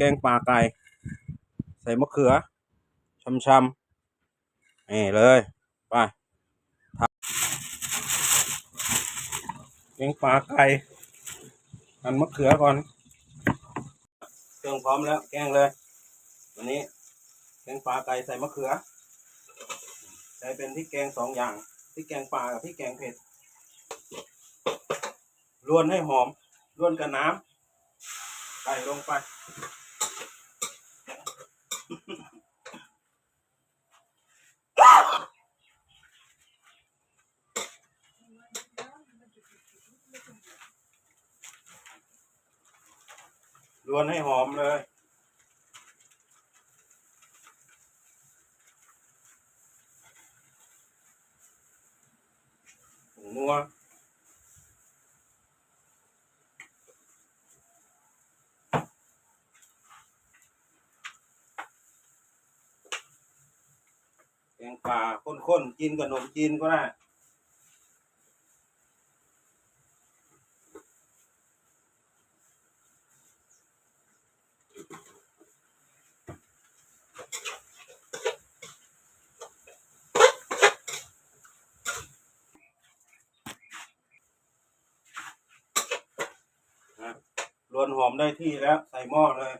แกงปลาไก่ ใส่มะเขือช่ำๆนี่เลย ไปทำแกงปลาไก่หั่นมะเขือก่อน เครื่องพร้อมแล้ว แกงเลยวันนี้แกงปลาไก่ใส่มะเขือใช้เป็นพริกแกงสองอย่างพริกแกงปลากับพริกแกงเผ็ดรวนให้หอมรวนกับน้ำใส่ลงไป รวนให้หอมเลย นัวแกงป่าข้นๆกินกับขนมจีนก็ได้ นะ รวนหอมได้ที่แล้ว ใส่หม้อเลย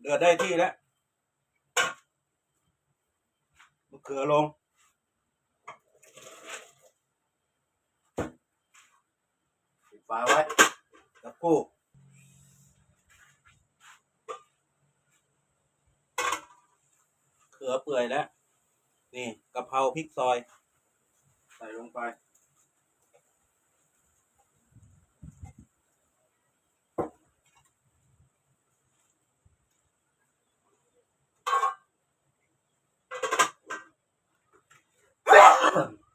เดือดได้ที่แล้วมะเขือลง ปิดฝาไว้ตะกู้เขือเปื่อยแล้ว นี่กะเพราพริกซอย ใส่ลงไป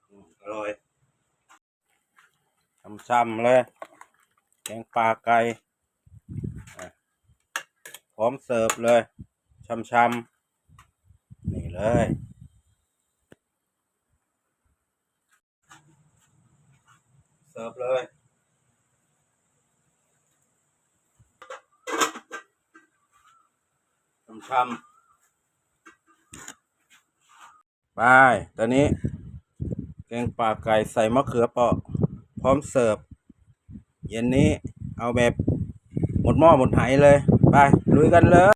อืมอร่อย ช่ำเลย แกงปลาไก่พร้อมเสิร์ฟเลยช่ำๆนี่เลยเสิร์ฟเลยช่ำๆไปตอนนี้ แกงปลาไก่ใส่มะเขือเปราะ ร้อมเสิร์ฟเย็นนี้เอาแบบหมดหม้อหมดไหเลย ไปลุยกันเลย